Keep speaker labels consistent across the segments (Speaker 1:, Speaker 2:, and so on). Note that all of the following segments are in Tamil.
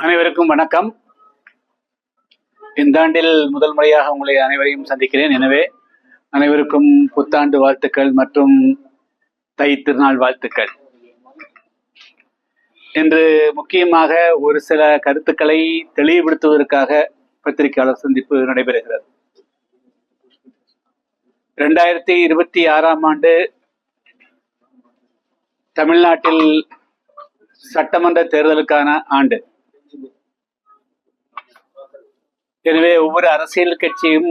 Speaker 1: அனைவருக்கும் வணக்கம். இந்த ஆண்டில் முதல் முறையாக உங்களை அனைவரையும் சந்திக்கிறேன். எனவே அனைவருக்கும் புத்தாண்டு வாழ்த்துக்கள் மற்றும் தை திருநாள் வாழ்த்துக்கள். இன்று முக்கியமாக ஒரு சில கருத்துக்களை தெளிவுபடுத்துவதற்காக பத்திரிகையாளர் சந்திப்பு நடைபெறுகிறது. இரண்டாயிரத்தி இருபத்தி ஆறாம் ஆண்டு தமிழ்நாட்டில் சட்டமன்ற தேர்தலுக்கான ஆண்டு. எனவே ஒவ்வொரு அரசியல் கட்சியும்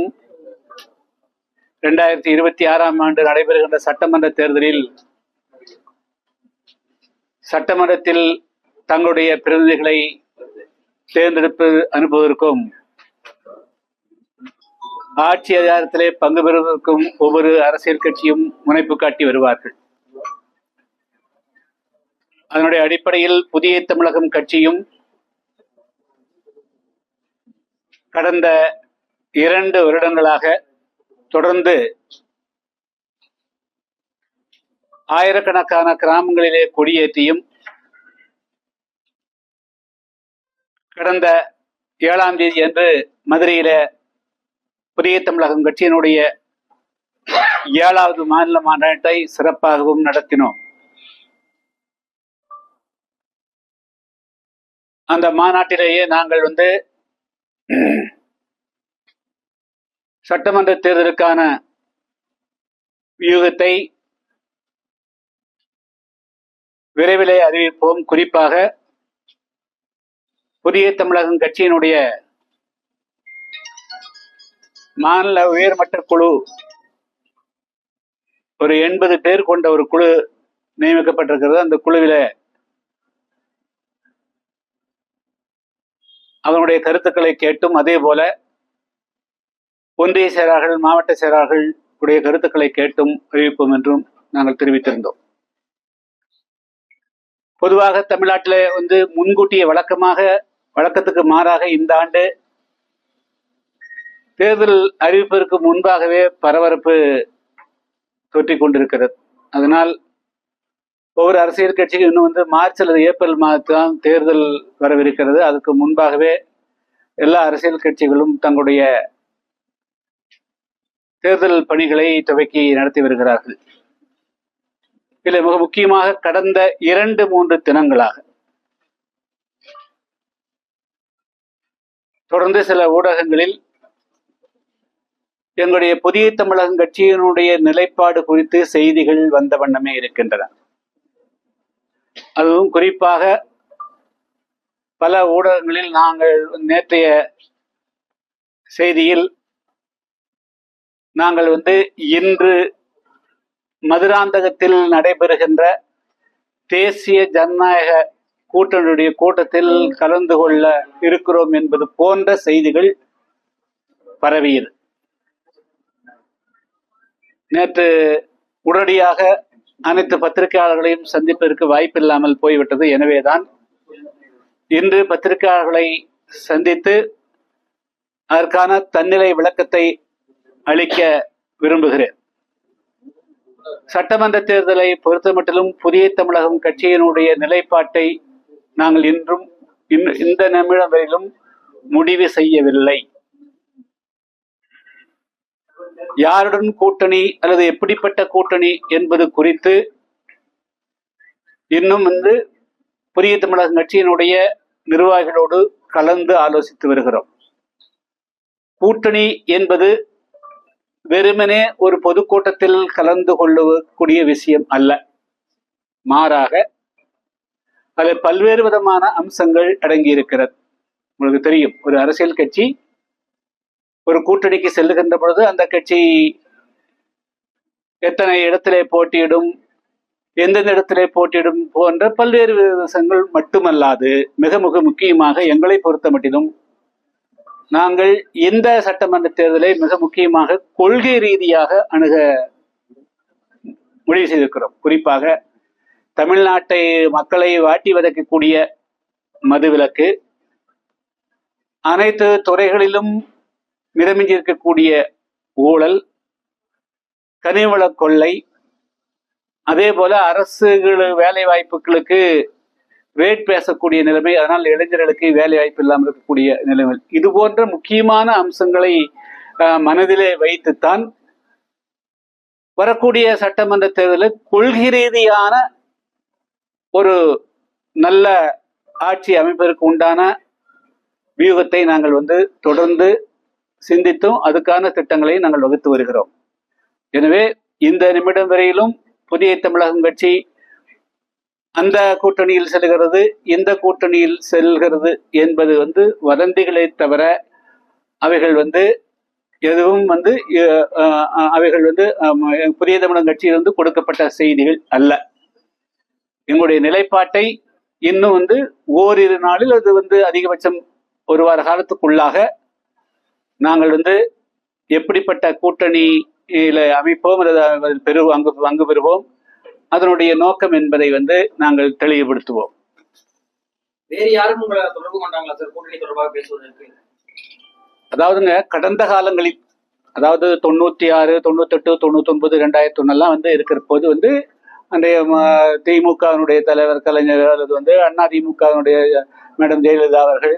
Speaker 1: இரண்டாயிரத்தி இருபத்தி ஆறாம் ஆண்டு நடைபெறுகின்ற சட்டமன்ற தேர்தலில் சட்டமன்றத்தில் தங்களுடைய பிரதிநிதிகளை தேர்ந்தெடுப்பு அனுப்புவதற்கும் ஆட்சி அதிகாரத்திலே பங்கு பெறுவதற்கும் ஒவ்வொரு அரசியல் கட்சியும் முனைப்பு காட்டி வருவார்கள். அதனுடைய அடிப்படையில் புதிய தமிழகம் கட்சியும் கடந்த இரண்டு வருடங்களாக தொடர்ந்து ஆயிரக்கணக்கான கிராமங்களிலே கொடியேற்றியும் கடந்த ஏழாம் தேதி அன்று மதுரையில புதிய தமிழகம் கட்சியினுடைய ஏழாவது மாநில மாநாட்டை சிறப்பாகவும் நடத்தினோம். அந்த மாநாட்டிலேயே நாங்கள் வந்து சட்டமன்ற தேர்தலுக்கான வியூகத்தை விரைவிலே அறிவிப்போம். குறிப்பாக புதிய தமிழகம் கட்சியினுடைய மாநில உயர்மட்ட குழு ஒரு எண்பது பேர் கொண்ட ஒரு குழு நியமிக்கப்பட்டிருக்கிறது. அந்த குழுவில அவனுடைய கருத்துக்களை கேட்டும். அதே போல ஒன்றிய செயலாளர்கள் மாவட்ட செயலாளர்கள் உடைய கருத்துக்களை கேட்டும் அறிவிப்போம் என்றும் நாங்கள் தெரிவித்திருந்தோம். பொதுவாக தமிழ்நாட்டில் வந்து முன்கூட்டிய வழக்கமாக வழக்கத்துக்கு மாறாக இந்த ஆண்டு தேர்தல் அறிவிப்பிற்கு முன்பாகவே பரபரப்பு தொற்றிக் கொண்டிருக்கிறது அதனால் ஒவ்வொரு அரசியல் கட்சிக்கும் இன்னும் வந்து மார்ச் அல்லது ஏப்ரல் மாதத்தான் தேர்தல் வரவிருக்கிறது. அதுக்கு முன்பாகவே எல்லா அரசியல் கட்சிகளும் தங்களுடைய தேர்தல் பணிகளை துவக்கி நடத்தி வருகிறார்கள். இதில் மிக முக்கியமாக கடந்த இரண்டு மூன்று தினங்களாக தொடர்ந்து சில ஊடகங்களில் எங்களுடைய புதிய தமிழகம் கட்சியினுடைய நிலைப்பாடு குறித்து செய்திகள் வந்த வண்ணமே இருக்கின்றன. அதுவும் குறிப்பாக பல ஊடகங்களில் நாங்கள் நேற்றைய செய்தியில் நாங்கள் வந்து இன்று மதுராந்தகத்தில் நடைபெறுகின்ற தேசிய ஜனநாயக கூட்டணியுடைய கூட்டத்தில் கலந்து கொள்ள இருக்கிறோம் என்பது போன்ற செய்திகள் பரவியது. நேற்று உடனடியாக அனைத்து பத்திரிகையாளர்களையும் சந்திப்பதற்கு வாய்ப்பில்லாமல் போய்விட்டது. எனவேதான் இன்று பத்திரிகையாளர்களை சந்தித்து அதற்கான தன்னிலை விளக்கத்தை அளிக்க விரும்புகிறேன். சட்டமன்ற தேர்தலை பொறுத்தமட்டிலும் புதிய தமிழகம் கட்சியினுடைய நிலைப்பாட்டை நாங்கள் இன்றும் இந்த நிமிடம் வரையிலும் முடிவு செய்யவில்லை. யாருடன் கூட்டணி அல்லது எப்படிப்பட்ட கூட்டணி என்பது குறித்து இன்னும் வந்து புதிய தமிழக கட்சியினுடைய நிர்வாகிகளோடு கலந்து ஆலோசித்து வருகிறோம். கூட்டணி என்பது வெறுமனே ஒரு பொதுக்கூட்டத்தில் கலந்து கொள்ளக்கூடிய விஷயம் அல்ல. மாறாக அதில் பல்வேறு விதமான அம்சங்கள் அடங்கி இருக்கிறது உங்களுக்கு தெரியும் ஒரு அரசியல் கட்சி ஒரு கூட்டணிக்கு செல்லுகின்ற பொழுது அந்த கட்சி எத்தனை இடத்திலே போட்டியிடும் எந்தெந்த இடத்திலே போட்டியிடும் போன்ற பல்வேறு விஷயங்கள் மட்டுமல்லாது மிக மிக முக்கியமாக எங்களை பொறுத்த மட்டிலும் நாங்கள் இந்த சட்டமன்ற தேர்தலை மிக முக்கியமாக கொள்கை ரீதியாக அணுக முடிவு செய்திருக்கிறோம். குறிப்பாக தமிழ்நாட்டை மக்களை வாட்டி வதக்கக்கூடிய மதுவிலக்கு அனைத்து துறைகளிலும் மிதமிஞ்சி இருக்கக்கூடிய ஊழல் கனிவள கொள்ளை அதே போல அரசுகள் வேலை வாய்ப்புகளுக்கு ரேட் பேசக்கூடிய நிலைமை அதனால் இளைஞர்களுக்கு வேலை வாய்ப்பு இல்லாமல் இருக்கக்கூடிய நிலைமை இது போன்ற முக்கியமான அம்சங்களை மனதிலே வைத்துத்தான் வரக்கூடிய சட்டமன்ற தேர்தலில் கொள்கை ரீதியான ஒரு நல்ல ஆட்சி அமைப்பதற்கு உண்டான வியூகத்தை நாங்கள் வந்து தொடர்ந்து சிந்தித்தும் அதுக்கான திட்டங்களை நாங்கள் வகுத்து வருகிறோம். எனவே இந்த நிமிடம் வரையிலும் புதிய தமிழகம் கட்சி அந்த கூட்டணியில் செல்கிறது இந்த கூட்டணியில் செல்கிறது என்பது வந்து வதந்திகளை தவிர அவைகள் வந்து எதுவும் வந்து அவைகள் வந்து அஹ், புதிய தமிழகம் கட்சியிலிருந்து கொடுக்கப்பட்ட செய்திகள் அல்ல. எங்களுடைய நிலைப்பாட்டை இன்னும் வந்து ஓரிரு நாளில் அது வந்து அதிகபட்சம் ஒரு வார காலத்துக்குள்ளாக நாங்கள் வந்து எப்படிப்பட்ட கூட்டணியில அமைப்போம் அல்லது பெரு அங்கு பங்கு பெறுவோம்? அதனுடைய நோக்கம் என்பதை வந்து நாங்கள் தெளிவுபடுத்துவோம்.
Speaker 2: வேறு யாரும் உங்களை தொடர்பு கொண்டாங்களா சார்? கூட்டணி தொடர்பாக பேசுவதற்கு.
Speaker 1: அதாவதுங்க கடந்த காலங்களில் அதாவது தொண்ணூத்தி ஆறு தொண்ணூத்தெட்டு தொண்ணூத்தொன்பது ரெண்டாயிரத்தி ஒன்னெல்லாம் வந்து இருக்கிற போது வந்து அன்றைய திமுகவினுடைய தலைவர் கலைஞர் அல்லது வந்து அண்ணா திமுகவினுடைய மேடம் ஜெயலலிதா அவர்கள்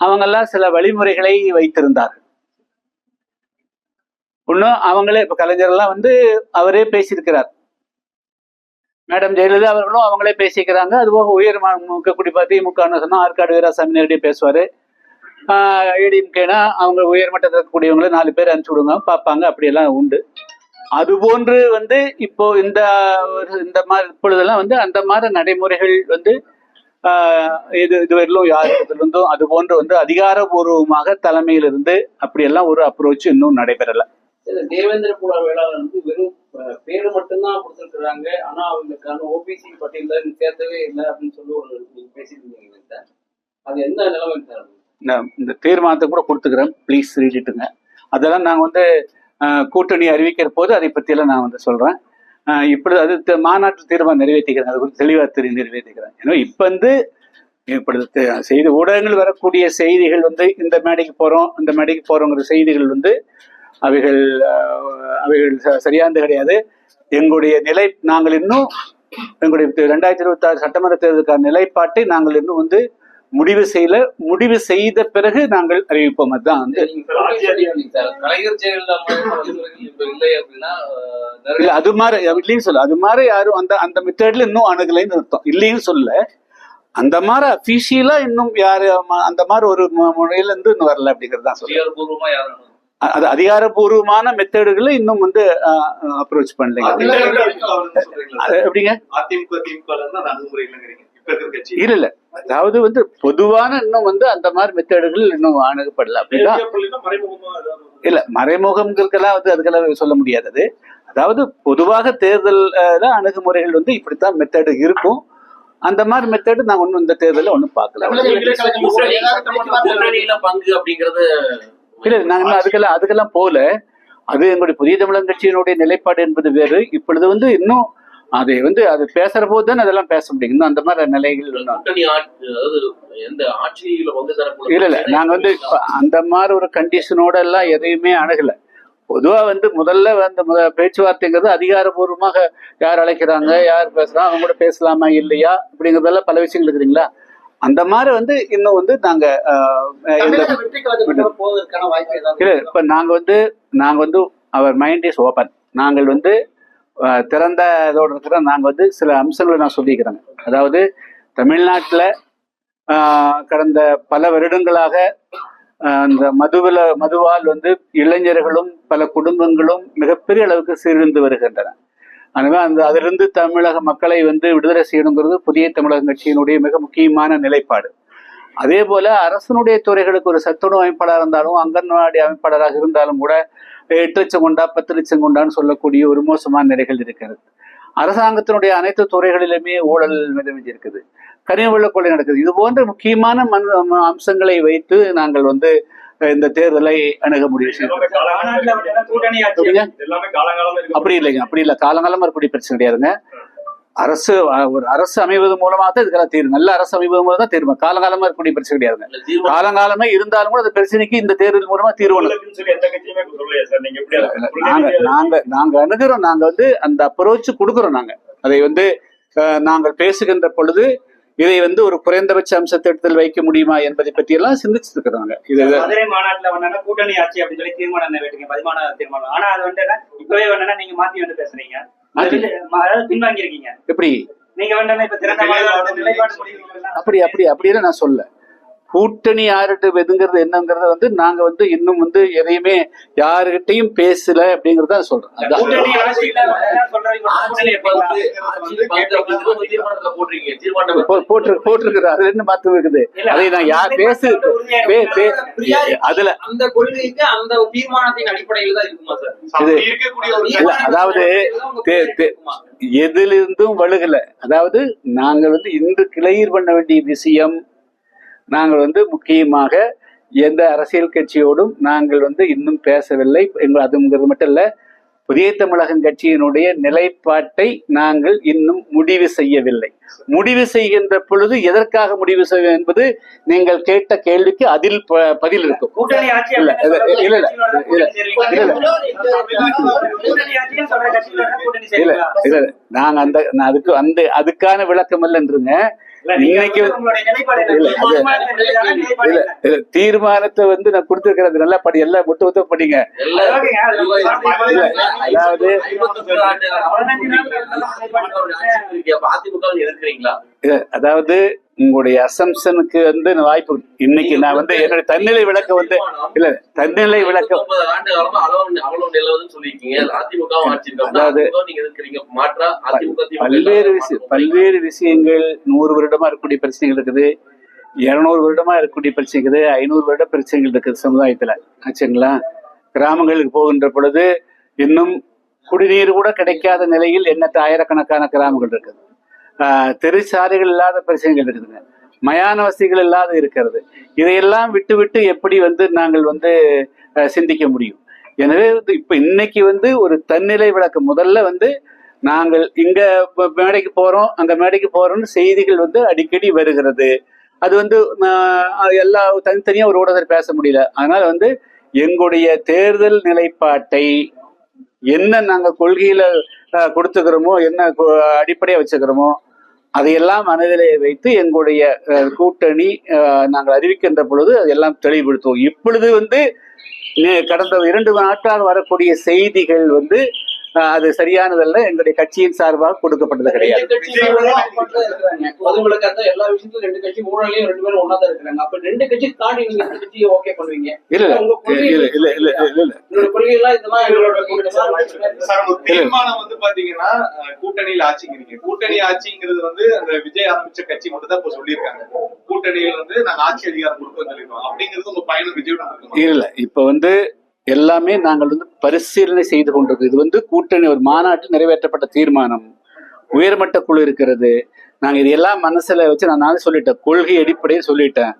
Speaker 1: அவங்கெல்லாம் சில வழிமுறைகளை வைத்திருந்தார்கள். ஒன்றும் அவங்களே இப்ப கலைஞர்லாம் வந்து அவரே பேசியிருக்கிறார். மேடம் ஜெயலலிதா அவர்களும் அவங்களே பேசிக்கிறாங்க. அதுபோக உயர் குடிப்பா திமுகன்னு சொன்னா ஆற்காடு வீராசாமி நேரடியாக பேசுவாரு. ஏடிஎம்கேனா அவங்க உயர்மட்டத்தில் இருக்கக்கூடியவங்கள நாலு பேர் அனுப்பிச்சு விடுங்க பார்ப்பாங்க அப்படியெல்லாம் உண்டு. அது போன்று வந்து இப்போ இந்த ஒரு- இந்த மாதிரி இப்பொழுதெல்லாம் வந்து அந்த மாதிரி நடைமுறைகள் வந்து இது இதுவரையிலும் யாருக்கிட்டிருந்தும் அது போன்று வந்து அதிகாரபூர்வமாக தலைமையிலிருந்து அப்படியெல்லாம் ஒரு அப்ரோச் இன்னும் நடைபெறலை.
Speaker 2: இந்த தேவேந்திர குல வேளாளர் வந்து வெறும் பேரு மட்டும்தான் கொடுத்துருக்குறாங்க. ஆனா அவங்களுக்கான ஓபிசி பட்டியல சேர்த்தவே இல்லை அப்படின்னு சொல்லி ஒரு நீங்க பேசியிருந்தீங்க சார் அது எந்த நிலைமை சார்?
Speaker 1: இந்த- இந்த தீர்மானத்தை கூட கொடுத்துக்கிறேன். ப்ளீஸ் ரீடிட்டுங்க அதெல்லாம் நாங்கள் வந்து கூட்டணி அறிவிக்கிற போது அதை பற்றியெல்லாம் நான் வந்து சொல்கிறேன் இப்படி அது மாநாட்டு மாநாட்டில் தீர்மானம் நிறைவேற்றிக்கிறேன். அது குறித்து தெளிவாக தெரிய நிறைவேற்றிக்கிறேன். ஏன்னா இப்போ வந்து இப்படி செய்தி ஊடகங்கள் வரக்கூடிய செய்திகள் வந்து இந்த மேடைக்கு போகிறோம் இந்த மேடைக்கு போகிறோங்கிற செய்திகள் வந்து அவைகள் அவைகள் சரியானது கிடையாது. எங்களுடைய நிலை நாங்கள் இன்னும் எங்களுடைய ரெண்டாயிரத்தி இருபத்தி ஆறு சட்டமன்ற தேர்தலுக்கான நிலைப்பாட்டை நாங்கள் இன்னும் வந்து முடிவு செய்யல. முடிவு செய்த பிறகு நாங்கள் அறிவிப்போம். அதுதான் வந்து
Speaker 2: இல்லை
Speaker 1: அது மாதிரி இல்லைன்னு சொல்ல அது மாதிரி யாரும் அந்த அந்த மெத்தட்ல இன்னும் அணுகலைன்னு அர்த்தம். இல்லைன்னு சொல்ல அந்த மாதிரி அபிஷியலா இன்னும் யாரு அந்த மாதிரி ஒரு முறையில இருந்து இன்னும் வரல அப்படிங்கிறது தான் அது அதிகாரப்பூர்வமான மெத்தடுகளை இன்னும் வந்து அப்ரோச் பண்ணலைங்க. அது எப்படிங்க? இல்ல இல்ல. அதாவது வந்து பொதுவான இன்னும் வந்து அந்த மாதிரி மெத்தடுகள் இன்னும் அணுகப்படல அப்படிதான்
Speaker 3: ஏதாவது
Speaker 1: இல்ல மறைமுகம்களுக்கெல்லாம் வந்து அதுக்கெல்லாம் சொல்ல முடியாதது அதாவது பொதுவாக தேர்தல் அணுகுமுறைகள் வந்து இப்படித்தான் மெத்தடு இருக்கும். அந்த மாதிரி மெத்தடு நான் ஒன்றும் இந்த தேர்தலில் ஒன்றும் பார்க்கல.
Speaker 2: பங்கு அப்படிங்கறது
Speaker 1: இல்ல நாங்க அதுக்கெல்லாம் அதுக்கெல்லாம் போல அது எங்களுடைய புதிய தமிழகம் கட்சியினுடைய நிலைப்பாடு என்பது வேறு. இப்பொழுது வந்து இன்னும் அதை வந்து அது பேசுற போது தான் அதெல்லாம் பேச முடியும். இன்னும் அந்த மாதிரி நிலைகள் இல்ல. இல்ல நாங்க வந்து அந்த மாதிரி ஒரு கண்டிஷனோட எல்லாம் எதையுமே அணுகல. பொதுவா வந்து முதல்ல வந்து முத பேச்சுவார்த்தைங்கிறது அதிகாரபூர்வமாக யார் அழைக்கிறாங்க யார் பேசுறாங்க அவங்க கூட பேசலாமா இல்லையா அப்படிங்கறதெல்லாம் பல விஷயங்கள் இருக்குதுங்களா? அந்த மாதிரி வந்து இன்னும் வந்து நாங்க இல்ல இப்ப நாங்க வந்து நாங்க வந்து அவர் மைண்ட் இஸ் ஓபன் நாங்கள் வந்து திறந்த இதோட இருக்கிற நாங்க வந்து சில அம்சங்களை நான் சொல்லிக்கிறேங்க அதாவது தமிழ்நாட்டுல ஆஹ், கடந்த பல வருடங்களாக இந்த மதுவில மதுவால் வந்து இளைஞர்களும் பல குடும்பங்களும் மிகப்பெரிய அளவுக்கு சீர்ந்து வருகின்றன. எனவே அந்த அதிலிருந்து தமிழக மக்களை வந்து விடுதலை செய்யணுங்கிறது புதிய தமிழக கட்சியினுடைய மிக முக்கியமான நிலைப்பாடு. அதே போல அரசனுடைய துறைகளுக்கு ஒரு சத்துணவு அமைப்பாளராக இருந்தாலும் அங்கன்வாடி அமைப்பாளராக இருந்தாலும் கூட எட்டு லட்சம் கொண்டா பத்து லட்சம் கொண்டான்னு சொல்லக்கூடிய ஒரு மோசமான நிலைகள் இருக்கிறது. அரசாங்கத்தினுடைய அனைத்து துறைகளிலுமே ஊழல் மிதமிஞ்சு இருக்குது கனிம கொள்ளை நடக்குது. இது போன்ற முக்கியமான மன் அம்சங்களை வைத்து நாங்கள் வந்து இந்த தேர்தலை அணுக
Speaker 3: இருக்கு.
Speaker 1: அப்படி இல்லைங்க அப்படி இல்லை. காலங்காலமா இருக்கக்கூடிய பிரச்சனை கிடையாதுங்க. அரசு ஒரு அரசு அமைவது மூலமா தான் இதுக்கெல்லாம் தீர்வு. நல்ல அரசு அமைவது மூலம் தான் தீர்வு. காலங்காலமா இருக்கக்கூடிய பிரச்சனை கிடையாதுங்க. காலங்காலமே இருந்தாலும் கூட அந்த பிரச்சனைக்கு இந்த தேர்தல் மூலமா தீர்வு
Speaker 3: நீங்க
Speaker 1: நாங்க நாங்க அணுகிறோம். நாங்க வந்து அந்த அப்ரோச் கொடுக்குறோம் நாங்க. அதை வந்து நாங்கள் பேசுகின்ற பொழுது இதை வந்து ஒரு குறைந்தபட்ச அம்சத்திட்டத்தில் வைக்க முடியுமா என்பதை பற்றி எல்லாம் சிந்திச்சுட்டு இருக்கிறாங்க இது
Speaker 3: மதுரை மாநாட்டுல வந்து கூட்டணி ஆட்சி அப்படின்னு சொல்லி தீர்மானம் நிறைவேற்றுங்க பதிமான தீர்மானம். ஆனா அது வந்து இப்பவே வேணா நீங்க மாத்தி வந்து பேசுறீங்க. அதாவது பின்வாங்கி இருக்கீங்க
Speaker 1: எப்படி?
Speaker 3: நீங்க வேண்டாம் இப்ப திறந்த நிலைப்பாடு
Speaker 1: அப்படி அப்படி அப்படின்னு நான் சொல்ல கூட்டணி யார்கிட்ட எதுங்கிறது என்னங்கிறத வந்து நாங்க வந்து இன்னும் வந்து எதையுமே யாருகிட்டையும் பேசல அப்படிங்கறத சொல்றேன். போட்டு போட்டிருக்கிறது அது என்ன மாத்தம் இருக்குது? அதை நான் யார் பேசு அதுல
Speaker 4: அந்த கொள்கைக்கு அந்த தீர்மானத்தின் அடிப்படையில் தான் இருக்குமா சார்?
Speaker 1: அதாவது எதிலிருந்தும் வழுகல. அதாவது நாங்கள் வந்து இன்று கிளையர் பண்ண வேண்டிய விஷயம் நாங்கள் வந்து முக்கியமாக எந்த அரசியல் கட்சியோடும் நாங்கள் வந்து இன்னும் பேசவில்லை. எங்கள் அதுங்கிறது மட்டும் இல்ல புதிய தமிழகம் கட்சியினுடைய நிலைப்பாட்டை நாங்கள் இன்னும் முடிவு செய்யவில்லை. முடிவு செய்கின்ற பொழுது எதற்காக முடிவு செய்வோம் என்பது நீங்கள் கேட்ட கேள்விக்கு அதில் ப- பதில் இருக்கும். இல்ல, இல்ல, இல்ல, இல்ல, இல்ல, நாங்க அந்த அதுக்கு அந்த அதுக்கான விளக்கம் இல்லைன்றங்க. இன்னைக்கு தீர்மானத்தை வந்து நான் கொடுத்துருக்கிறது நல்லா படி எல்லாம் ஒட்டு ஒத்த படிங்க அதாவது- அதாவது உங்களுடைய அசம்ஷனுக்கு வந்து வாய்ப்பு இன்னைக்கு நான் வந்து என்னுடைய தன்னிலை விளக்கம் வந்து இல்ல தன்னிலை.
Speaker 5: அப்ப
Speaker 1: அதாவது- பல்வேறு விஷயம் பல்வேறு விஷயங்கள் நூறு வருடமா இருக்கக்கூடிய பிரச்சனைகள் இருக்குது. இருநூறு வருடமா இருக்கக்கூடிய பிரச்சனை இருக்குது. ஐநூறு வருட பிரச்சனைகள் இருக்குது சமுதாயத்துல. ஆச்சுங்களா? கிராமங்களுக்கு போகின்ற பொழுது இன்னும் குடிநீர் கூட கிடைக்காத நிலையில் எண்ணற்ற ஆயிரக்கணக்கான கிராமங்கள் இருக்குது. தெருச்சாலைகள் இல்லாத பிரச்சனைகள் இருக்குதுங்க. மயான வசதிகள் இல்லாத இருக்கிறது. இதையெல்லாம் விட்டு விட்டு எப்படி வந்து நாங்கள் வந்து சிந்திக்க முடியும்? எனவே வந்து இப்போ இன்னைக்கு வந்து ஒரு தன்னிலை விளக்கம் முதல்ல வந்து நாங்கள் இங்க மேடைக்கு போறோம். அங்க மேடைக்கு போறோம்னு செய்திகள் வந்து அடிக்கடி வருகிறது. அது வந்து எல்லா தனித்தனியா ஒரு ஊடகத்தில் பேச முடியல. அதனால வந்து எங்களுடைய தேர்தல் நிலைப்பாட்டை என்ன நாங்கள் கொள்கையில கொடுத்துக்கிறோமோ என்ன கொ- அடிப்படையா வச்சுக்கிறோமோ அதையெல்லாம் மனதிலே வைத்து எங்களுடைய கூட்டணி நாங்கள் அறிவிக்கின்ற பொழுது அதையெல்லாம் தெளிவுபடுத்துவோம். இப்பொழுது வந்து கடந்த இரண்டு நாட்களாக வரக்கூடிய செய்திகள் வந்து அது சரியானதல்ல. எங்களுடைய கட்சியின் சார்பாக கொடுக்கப்பட்டது கிடையாது.
Speaker 6: கூட்டணியில ஆட்சிங்கிறீங்க கூட்டணி ஆட்சிங்கிறது வந்து அந்த விஜய் ஆரம்பிச்ச கட்சி மட்டும் தான் இப்ப சொல்லியிருக்காங்க. கூட்டணியில வந்து நாங்க ஆட்சி அதிகாரம் கொடுப்போம் சொல்லிருக்கோம் அப்படிங்கிறது உங்க பயணம் இருக்குமா
Speaker 1: இல்ல இப்ப வந்து எல்லாமே நாங்கள் வந்து பரிசீலனை செய்து கொண்டிருக்கோம் இது வந்து கூட்டணி ஒரு மாநாட்டில் நிறைவேற்றப்பட்ட தீர்மானம். உயர்மட்ட குழு இருக்கிறது. நாங்கள் இதையெல்லாம் மனசில் வச்சு நான் நானே சொல்லிட்டேன். கொள்கை அடிப்படையில் சொல்லிட்டேன்.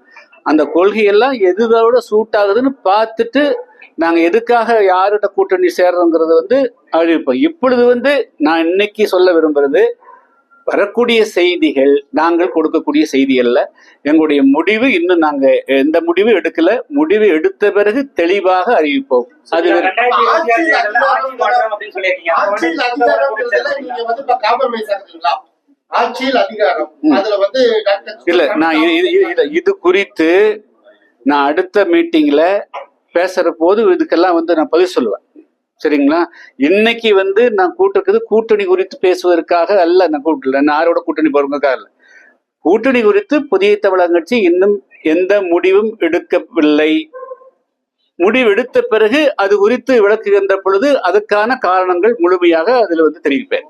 Speaker 1: அந்த கொள்கையெல்லாம் எதுதோட சூட் ஆகுதுன்னு பார்த்துட்டு நாங்கள் எதுக்காக யார்கிட்ட கூட்டணி சேர்றோங்கிறது வந்து அறிவிப்போம். இப்பொழுது வந்து நான் இன்னைக்கு சொல்ல விரும்புறது வரக்கூடிய செய்திகள் நாங்கள் கொடுக்கக்கூடிய செய்தி அல்ல. எங்களுடைய முடிவு இன்னும் நாங்க எந்த முடிவும் எடுக்கல. முடிவு எடுத்த பிறகு தெளிவாக அறிவிப்போம். அது இல்ல நான் இது குறித்து நான் அடுத்த மீட்டிங்ல பேசுற போது இதுக்கெல்லாம் வந்து நான் பதில் சொல்லுவேன். சரிங்களா? இன்னைக்கு வந்து நான் கூட்டிருக்கிறது கூட்டணி குறித்து பேசுவதற்காக அல்ல நான் கூட்டல நான் யாரோட கூட்டணி போறதுக்காக இல்லை. கூட்டணி குறித்து புதிய தமிழக கட்சி இன்னும் எந்த முடிவும் எடுக்கவில்லை. முடிவு எடுத்த பிறகு அது குறித்து விளக்குகின்ற பொழுது அதுக்கான காரணங்கள் முழுமையாக அதுல வந்து தெரிவிப்பேன்.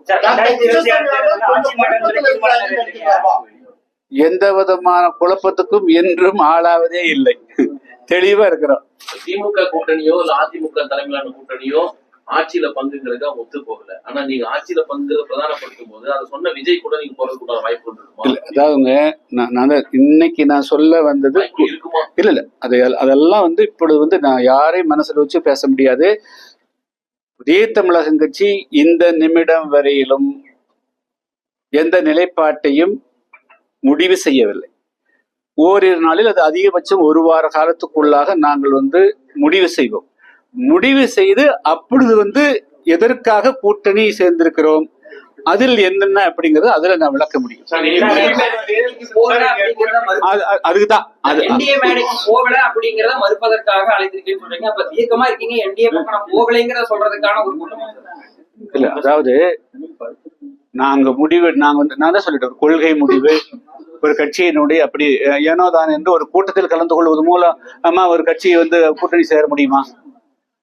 Speaker 1: எந்த விதமான குழப்பத்துக்கும் என்றும் ஆளாவதே இல்லை. தெளிவா இருக்கிறோம்.
Speaker 5: திமுக கூட்டணியோ இல்ல அதிமுக தலைமையிலான கூட்டணியோ ஆட்சியில பங்குங்கிறது அவங்க ஒத்து போகல. ஆனா நீங்க ஆட்சியில பங்கு பிரதானப்படுத்தும் போது அதை சொன்ன விஜய் கூட நீங்க போறதுக்கு வாய்ப்பு
Speaker 1: அதாவதுங்க நான் இன்னைக்கு நான் சொல்ல வந்தது
Speaker 5: இருக்குமா?
Speaker 1: இல்ல இல்ல. அது அதெல்லாம் வந்து இப்பொழுது வந்து நான் யாரையும் மனசுல வச்சு பேச முடியாது. புதிய தமிழகம் கட்சி இந்த நிமிடம் வரையிலும் எந்த நிலைப்பாட்டையும் முடிவு செய்யவில்லை. ஓரிரு நாளில் அது அதிகபட்சம் ஒரு வார காலத்துக்குள்ளாக நாங்கள் வந்து முடிவு செய்வோம். முடிவு செய்து அப்பொழுது வந்து எதற்காக கூட்டணி சேர்ந்திருக்கிறோம்? அதில் என்னென்ன அப்படிங்கறது அதுல நான் விளக்க முடியும். அதுக்குதான். இல்ல அதாவது நாங்க முடிவு நாங்க வந்து நான் தான் சொல்லிட்டேன் ஒரு கொள்கை முடிவு ஒரு கட்சியினுடைய அப்படி ஏனோ தான் என்று ஒரு கூட்டத்தில் கலந்து கொள்வது மூலம் அம்மா ஒரு கட்சி வந்து கூட்டணி சேர முடியுமா?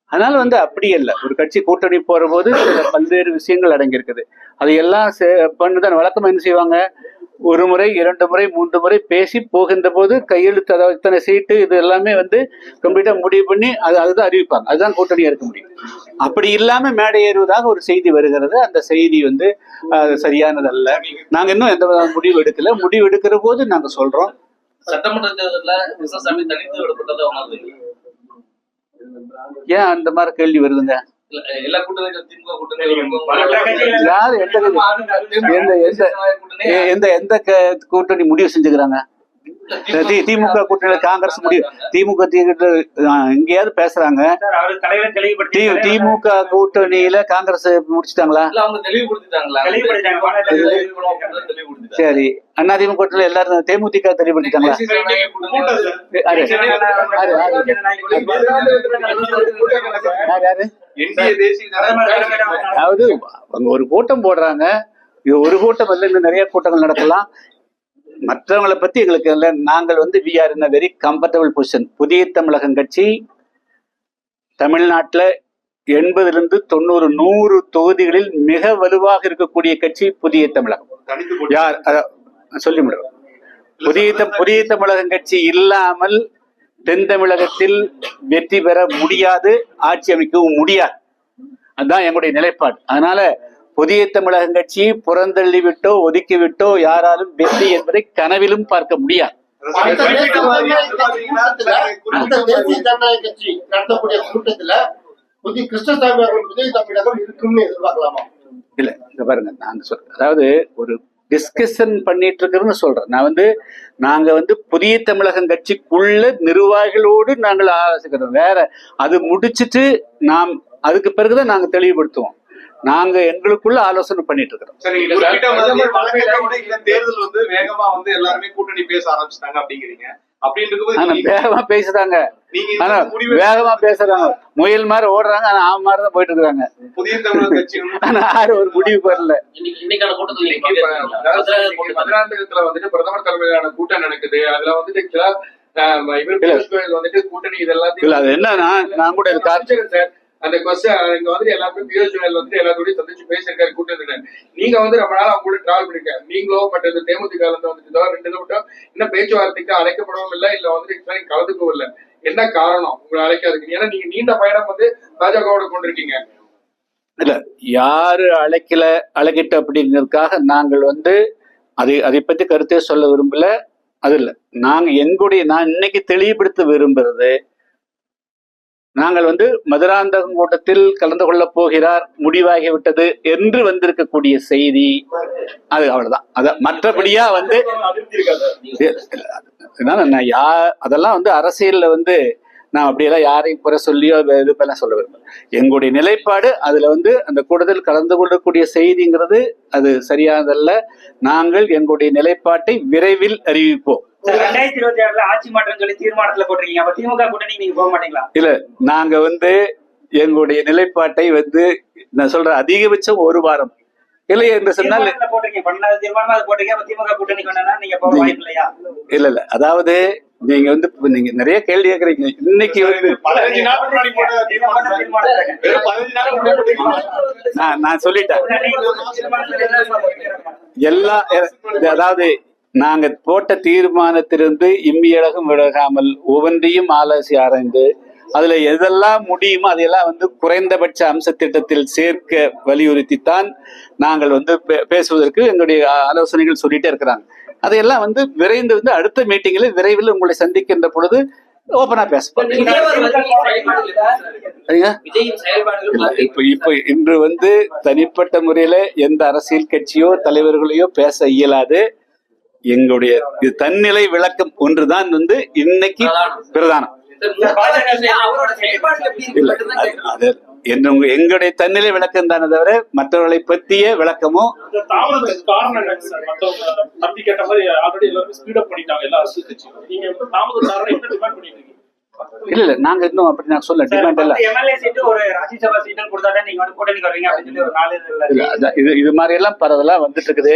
Speaker 1: அதனால வந்து அப்படி இல்லை ஒரு கட்சி கூட்டணி போற போது சில பல்வேறு விஷயங்கள் அடங்கியிருக்குது. அதையெல்லாம் சே- பண்ணுதான் வழக்கம் என்ன செய்வாங்க? ஒரு முறை இரண்டு முறை மூன்று முறை பேசி போகின்ற போது கையெழுத்து அதாவது இத்தனை சீட்டு இது எல்லாமே வந்து கம்ப்ளீட்டா முடிவு பண்ணி அது அதுதான் அறிவிப்பாங்க. அதுதான் கூட்டணியா இருக்க முடியும். அப்படி இல்லாம மேடை ஏறுவதாக ஒரு செய்தி வருகிறது. அந்த செய்தி வந்து சரியானது சரியானதல்ல. நாங்க இன்னும் எந்த விதமான முடிவு எடுக்கல. முடிவு எடுக்கிற போது நாங்க சொல்றோம்.
Speaker 5: சட்டமன்ற தேர்தலில் தனித்து விடப்பட்டதை
Speaker 1: ஏன் அந்த மாதிரி கேள்வி வருதுங்க? யாரு எந்த எந்த எந்த எந்த கூட்டணி முடிவு செஞ்சுக்கிறாங்க? திமுக கூட்டணியில காங்கிரஸ் முடிவு திமுக எங்கேயாவது பேசுறாங்க. திமுக கூட்டணியில காங்கிரஸ் முடிச்சிட்டாங்களா. சரி. அண்ணா திமுக கூட்டணியில எல்லாரும் தேமுதிக தெளிவுபடுத்திட்டாங்களா? அதாவது அவங்க ஒரு கூட்டம் போடுறாங்க. இது ஒரு கூட்டம் இல்ல இன்னும் நிறைய கூட்டங்கள் நடக்கலாம் மற்றவங்களை பத்தி எங்களுக்கு இல்லை. நாங்கள் வந்து we are in very comfortable position Puthiya Tamilagam கட்சி தமிழ்நாட்டுல எண்பதுலேருந்து தொண்ணூறு நூறு தொகுதிகளில் மிக வலுவாக இருக்கக்கூடிய கட்சி புதிய தமிழகம். யார்? அத- சொல்லி முடியும்? புதிய புதிய தமிழகம் கட்சி இல்லாமல் தென் தமிழகத்தில் வெற்றி பெற முடியாது ஆட்சி அமைக்கவும் முடியாது. அதுதான் எங்களுடைய நிலைப்பாடு. அதனால புதிய தமிழகம் கட்சியை புறந்தள்ளி விட்டோ ஒதுக்கி விட்டோ யாராலும் வெற்றி என்பதை கனவிலும் பார்க்க முடியாது.
Speaker 7: கட்சி கூட்டத்துல கட்சி புதிய கிருஷ்ணசாமி அவர்கள் புதிய தமிழகம் இருக்கும்னு எதிர்பார்க்கலாமா?
Speaker 1: இல்ல இங்க பாருங்க நாங்க சொல்றேன் அதாவது ஒரு டிஸ்கஷன் பண்ணிட்டு இருக்கிறோம்னு சொல்றேன். நான் வந்து நாங்க வந்து புதிய தமிழகம் கட்சிக்குள்ள நிர்வாகிகளோடு நாங்கள் ஆலோசிக்கிறோம். வேற அது முடிச்சிட்டு நாம் அதுக்கு பிறகுதான் நாங்க தெளிவுபடுத்துவோம். நாங்க எங்களுக்குள்ள ஆலோசனை பண்ணிட்டு இருக்கிறோம்.
Speaker 6: தேர்தல் வந்து வேகமா வந்து எல்லாருமே கூட்டணி பேச ஆரம்பிச்சிட்டாங்க அப்படிங்கிறீங்க.
Speaker 1: வேகமா பேசுறாங்க. ஆனா வேகமா பேசுறாங்க. முயல் மாதிரி ஓடுறாங்க ஆனா ஆம மாதிரி தான் போயிட்டு இருக்காங்க
Speaker 6: புதிய தமிழக கட்சி வந்து
Speaker 1: ஆனா யாரும் ஒரு முடிவு
Speaker 5: கூட்டத்தில்
Speaker 8: மதுராந்தகத்துல வந்துட்டு பிரதமர் தலைமையிலான கூட்டம் நடக்குது. அதுல வந்துட்டு வந்துட்டு கூட்டணி இது எல்லாத்தையும்
Speaker 1: இல்ல அது என்னன்னா நான் கூட
Speaker 8: சார். அந்த கொஸ்டின் இங்க வந்து எல்லாருமே பியூஷ் வந்து எல்லாத்தோடையும் சந்திச்சு பேசியிருக்காரு கூட்டத்துல நீங்க வந்து ரொம்ப நாள் அவங்க கூட டிராவல் பண்ணிருக்காரு நீங்களோ பட் இந்த தேமுதிக இருந்து வந்துட்டு ரெண்டு மட்டும் இன்னும் பேச்சுவார்த்தைக்கு அழைக்கப்படவும் இல்லை இல்ல வந்து actually கலந்துக்கவும் இல்லை. என்ன காரணம்? உங்களை அழைக்காதுக்கு ஏன்னா நீங்க நீண்ட பயணம் வந்து பாஜகவோட கொண்டிருக்கீங்க.
Speaker 1: இல்ல யாரு அழைக்கல அழைக்கிட்ட அப்படிங்கிறதுக்காக நாங்கள் வந்து அதை அதை பத்தி கருத்தே சொல்ல விரும்பல. அது இல்ல. நாங்க எங்களுடைய நான் இன்னைக்கு தெளிவுபடுத்த விரும்புறது நாங்கள் வந்து மதுராந்தகம் கூட்டத்தில் கலந்து கொள்ளப் போகிறார் முடிவாகிவிட்டது என்று வந்திருக்கக்கூடிய செய்தி. அது அவ்வளவுதான். அத மற்றபடியா வந்து நான் யா அதெல்லாம் வந்து அரசியல்ல வந்து நான் அப்படியெல்லாம் யாரையும் குறை சொல்லியோ இது பண்ண சொல்ல விரும்பல. எங்களுடைய நிலைப்பாடு அதுல வந்து அந்த கூட்டத்தில் கலந்து கொள்ளக்கூடிய செய்திங்கிறது அது சரியானதல்ல. நாங்கள் எங்களுடைய நிலைப்பாட்டை விரைவில் அறிவிப்போம்.
Speaker 3: ரெண்டாயிரத்தி இருபத்தி ஆறுல ஆட்சி மாற்றம் சொல்லி தீர்மானத்துல போட்டிருக்கீங்க. அப்ப திமுக கூட்டணி நீங்க போக மாட்டீங்களா?
Speaker 1: இல்ல நாங்க வந்து எங்களுடைய நிலைப்பாட்டை வந்து நான் சொல்றேன் அதிகபட்சம் ஒரு வாரம். இல்லை என்று சொன்னால்
Speaker 3: போட்டிருக்கீங்க. பன்னெண்டாவது தீர்மானமா அது போட்டிருக்கீங்க. அப்ப திமுக கூட்டணி கொண்டா நீங்க போக வாய்ப்பு இல்லையா?
Speaker 1: இல்ல இல்ல. அதாவது நீங்க வந்து நீங்க நிறைய கேள்வி கேக்குறீங்க. இன்னைக்கு வந்து
Speaker 6: பதினஞ்சு நாள் முன்னாடி போட்ட
Speaker 3: நீங்க போட்ட
Speaker 6: தீர்மானம்
Speaker 3: தீர்மானத்தை
Speaker 6: வெறும் பதினஞ்சு நாள் முன்னாடி போட்ட தீர்மானம்.
Speaker 1: நான் நான் சொல்லிட்டேன்? எல்லா அதாவது நாங்க போட்ட தீர்மானத்திலிருந்து இம்மியழகும் விலகாமல் ஒவ்வொன்றையும் ஆலோசி ஆராய்ந்து அதுல எதெல்லாம் முடியுமோ அதையெல்லாம் வந்து குறைந்தபட்ச அம்ச திட்டத்தில் சேர்க்க வலியுறுத்தித்தான் நாங்கள் வந்து பேசுவதற்கு எங்களுடைய ஆலோசனைகள் சொல்லிட்டே இருக்கிறாங்க. அதையெல்லாம் வந்து விரைந்து வந்து அடுத்த மீட்டிங்கில் விரைவில் உங்களை சந்திக்கின்ற பொழுது ஓப்பனா பேசப்போம் இப்ப இப்ப இன்று வந்து தனிப்பட்ட முறையில எந்த அரசியல் கட்சியோ தலைவர்களையோ பேச இயலாது. எங்களுடைய இது தன்னிலை விளக்கம் ஒன்றுதான் வந்து இன்னைக்கு பிரதானம். எங்களுடைய தன்னிலை விளக்கம் தானே தவிர மற்றவர்களை பற்றிய விளக்கமோ?
Speaker 9: இந்த தாமதத்துக்கு காரணம் என்னங்க சார்? மத்தவங்க தம்பி கேட்ட மாதிரி ஆல்ரெடி எல்லாருமே ஸ்பீட் அப் பண்ணிட்டாங்க எல்லா அரசியல் கட்சியும் நீங்க வந்து தாமதம் காரணம் என்ன டிமாண்ட் பண்ணிட்டு இருக்கீங்க?
Speaker 1: இல்ல இல்ல நாங்க இன்னும் அப்படி நான் சொல்ல டிமாண்ட் இல்ல. இது இது மாதிரி எல்லாம் பரவலா வந்துட்டு இருக்குது.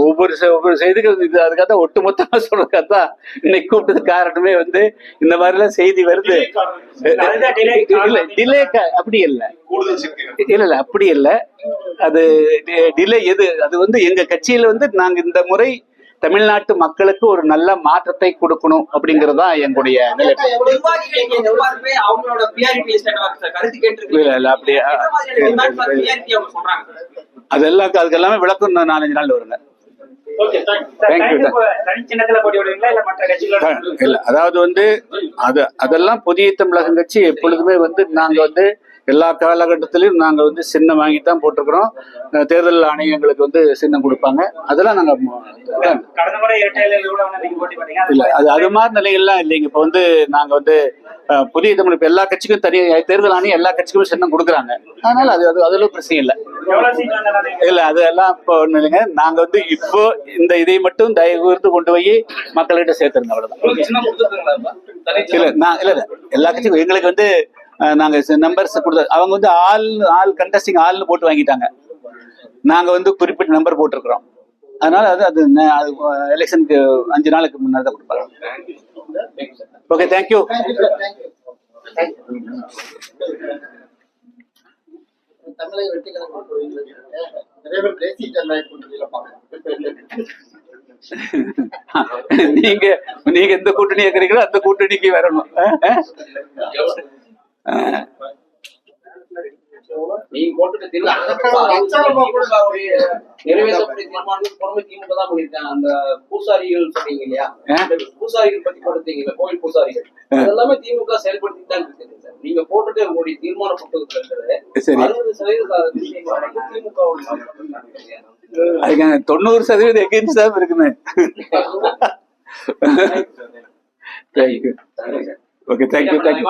Speaker 1: ஒவ்வொரு செ- ஒவ்வொரு செய்திகள் இது அதுக்காக தான் ஒட்டுமொத்தமா சொல்றதுக்காக தான் இன்னைக்கு கூப்பிட்டது காரணமே வந்து இந்த மாதிரி எல்லாம் செய்தி வருது. இல்ல டிலே அப்படி இல்ல. இல்ல இல்ல அப்படி இல்ல. அது டிலே எது? அது வந்து எங்க கட்சியில வந்து நாங்க இந்த முறை தமிழ்நாட்டு மக்களுக்கு ஒரு நல்ல மாற்றத்தை கொடுக்கணும் அப்படிங்கறது தான் எங்களுடைய நிலை
Speaker 4: நிர்வாகிகள் இங்க எவ்வாறுமே அவங்களோட பிஆர்டி லிஸ்ட் கருத்து கேட்டு
Speaker 1: இல்ல இல்ல அப்படி
Speaker 4: சொல்றாங்க
Speaker 1: அதெல்லாம் அதுக்கு எல்லாமே விளக்கம் நாலஞ்சு நாள் வருங்க.
Speaker 3: இல்ல
Speaker 1: அதாவது வந்து அது அதெல்லாம் புதிய தமிழகம் கட்சி எப்பொழுதுமே வந்து நாங்க வந்து எல்லா காலகட்டத்திலையும் நாங்க வந்து சின்னம் வாங்கி தான் போட்டிருக்கிறோம் தேர்தல் ஆணையம் எங்களுக்கு வந்து சின்னம் கொடுப்பாங்க. அதெல்லாம் நாங்க இல்ல அது அது மாதிரி நிலைகள்லாம் இல்லைங்க. இப்ப வந்து நாங்க வந்து புதிய தமிழ் இப்ப எல்லா கட்சிக்கும் தனி தேர்தல் ஆணையம் எல்லா கட்சிக்கும் சின்னம் கொடுக்குறாங்க. அதனால அது அது அதுல பிரச்சனை இல்லை. இல்ல அதெல்லாம் இப்போ ஒண்ணு இல்லைங்க. நாங்க வந்து இப்போ இந்த இதை மட்டும் தயவு கூர்ந்து கொண்டு போய் மக்கள்கிட்ட சேர்த்துருங்க அவ்வளவுதான். இல்ல நான் இல்ல இல்ல. எல்லா கட்சிக்கும் எங்களுக்கு வந்து நாங்க நம்பர்ஸ் கொடுத்த அவங்க வந்து ஆள் ஆள் கண்டஸ்டிங் ஆள்னு போட்டு வாங்கிட்டாங்க. நாங்க வந்து குறிப்பிட்ட நம்பர் போட்டிருக்கிறோம். அதனால அது அது அது எலெக்ஷனுக்கு அஞ்சு நாளுக்கு முன்னாடி தான் கொடுப்பாங்க. ஓகே தேங்க்யூ
Speaker 7: தமிழக வெற்றி கழகம் கோயில்கள் நிறைய பேர்
Speaker 1: நீங்க நீங்க எந்த கூட்டணி இருக்கிறீங்களோ அந்த கூட்டணிக்கு வரணும். அஹ்.
Speaker 4: நீங்க போட்டுட்டு நிறைவேற்றப்பட்ட தீர்மானம் பொறுமை திமுக தான் பண்ணிருக்காங்க அந்த பூசாரிகள் சொன்னீங்க இல்லையா? பூசாரிகள் பத்தி கொடுத்தீங்க கோயில் பூசாரிகள். திமுக செயல்படுத்தி தான் இருக்குது சார்? நீங்க போட்டுட்டு உங்களுடைய தீர்மான புத்தகத்துல இருக்கிறது
Speaker 1: சரி.
Speaker 4: அறுபது சதவீத திமுக
Speaker 1: அதுக்கு தொண்ணூறு சதவீதம் எகென்ஸ்ட் தான் இருக்குமே. Thank you okay thank you thank you